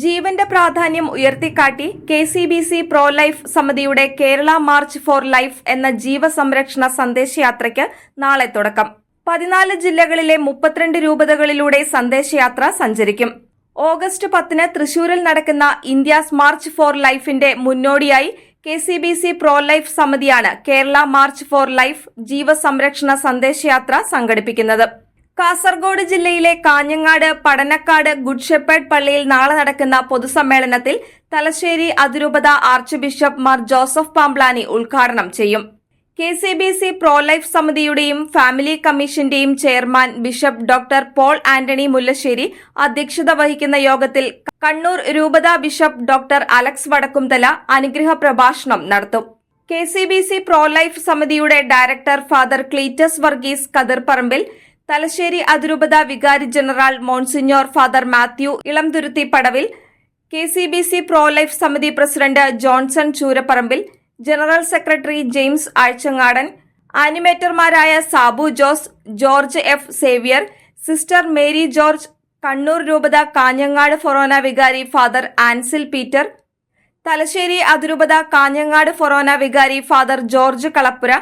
ജീവന്റെ പ്രാധാന്യം ഉയർത്തിക്കാട്ടി K C B C pro life സമിതിയുടെ കേരള മാർച്ച് ഫോർ ലൈഫ് എന്ന ജീവസംരക്ഷണ സന്ദേശയാത്രയ്ക്ക് നാളെ തുടക്കം. പതിനാല് ജില്ലകളിലെ മുപ്പത്തിരണ്ട് രൂപതകളിലൂടെ സന്ദേശയാത്ര സഞ്ചരിക്കും. ഓഗസ്റ്റ് പത്തിന് തൃശൂരിൽ നടക്കുന്ന ഇന്ത്യാസ് മാർച്ച് ഫോർ ലൈഫിന്റെ മുന്നോടിയായി K C B C pro life സമിതിയാണ് കേരള മാർച്ച് ഫോർ ലൈഫ് ജീവസംരക്ഷണ സന്ദേശയാത്ര സംഘടിപ്പിക്കുന്നത്. കാസർഗോഡ് ജില്ലയിലെ കാഞ്ഞങ്ങാട് പടനക്കാട് ഗുഡ് ഷെപ്പേർഡ് പള്ളിയിൽ നാളെ നടക്കുന്ന പൊതുസമ്മേളനത്തിൽ തലശ്ശേരി അതിരൂപത archbishop Mar Joseph Pamplany ഉദ്ഘാടനം ചെയ്യും. K C B C pro life സമിതിയുടെയും family കമ്മീഷന്റെയും chairman bishop doctor Paul Antony Mullassery അധ്യക്ഷത വഹിക്കുന്ന യോഗത്തിൽ കണ്ണൂർ രൂപത ബിഷപ്പ് ഡോക്ടർ അലക്സ് വടക്കുംതല അനുഗ്രഹ പ്രഭാഷണം നടത്തും. K C B C pro life സമിതിയുടെ director father Cletus Varghese Kathirparambil Thalassery അതിരൂപത വികാരി general monsignor father Mathew Elamthuruthy Padavil K C B C pro life സമിതി president Johnson Chooraparambil general secretary James Azhchangadan ആനിമേറ്റർമാരായ Sabu Jose George F Xavier sister Mary George Kannur രൂപത കാഞ്ഞങ്ങാട് ഫൊറോന വികാരി father ആൻസിൽ Peter Thalassery അതിരൂപത കാഞ്ഞങ്ങാട് ഫൊറോന വികാരി father George Kalappura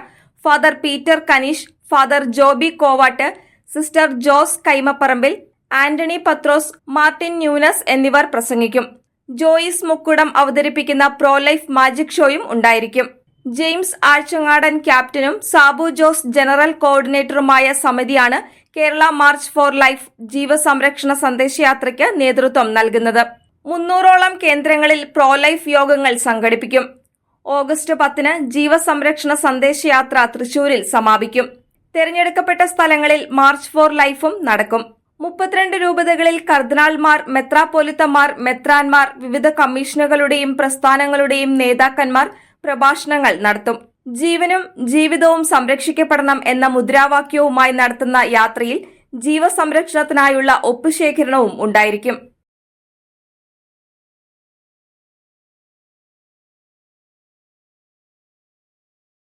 father Peter Kaneesh father Joby Kovattu sister Jose Kaimaparambil Antony Pathrose Martin Nunes എന്നിവർ പ്രസംഗിക്കും. ജോയിസ് മുക്കുടം അവതരിപ്പിക്കുന്ന pro life magic ഷോയും ഉണ്ടായിരിക്കും. ജെയിംസ് ആഴ്ചങ്ങാടൻ ക്യാപ്റ്റനും സാബു ജോസ് ജനറൽ കോർഡിനേറ്ററുമായ സമിതിയാണ് കേരള മാർച്ച് ഫോർ ലൈഫ് ജീവസംരക്ഷണ സന്ദേശയാത്രയ്ക്ക് നേതൃത്വം നൽകുന്നത്. മുന്നൂറോളം കേന്ദ്രങ്ങളിൽ പ്രോ ലൈഫ് യോഗങ്ങൾ സംഘടിപ്പിക്കും. ഓഗസ്റ്റ് പത്തിന് ജീവസംരക്ഷണ സന്ദേശയാത്ര തൃശൂരിൽ സമാപിക്കും. തെരഞ്ഞെടുക്കപ്പെട്ട സ്ഥലങ്ങളിൽ മാർച്ച് ഫോർ ലൈഫും നടക്കും. മുപ്പത്തിരണ്ട് രൂപതകളിൽ കർദിനാൾമാർ മെത്രാപോലിത്തമാർ മെത്രാൻമാർ വിവിധ കമ്മീഷനുകളുടെയും പ്രസ്ഥാനങ്ങളുടെയും നേതാക്കന്മാർ പ്രഭാഷണങ്ങൾ നടത്തും. ജീവനും ജീവിതവും സംരക്ഷിക്കപ്പെടണം എന്ന മുദ്രാവാക്യവുമായി നടത്തുന്ന യാത്രയിൽ ജീവസംരക്ഷണത്തിനായുള്ള ഒപ്പുശേഖരണവും ഉണ്ടായിരിക്കും.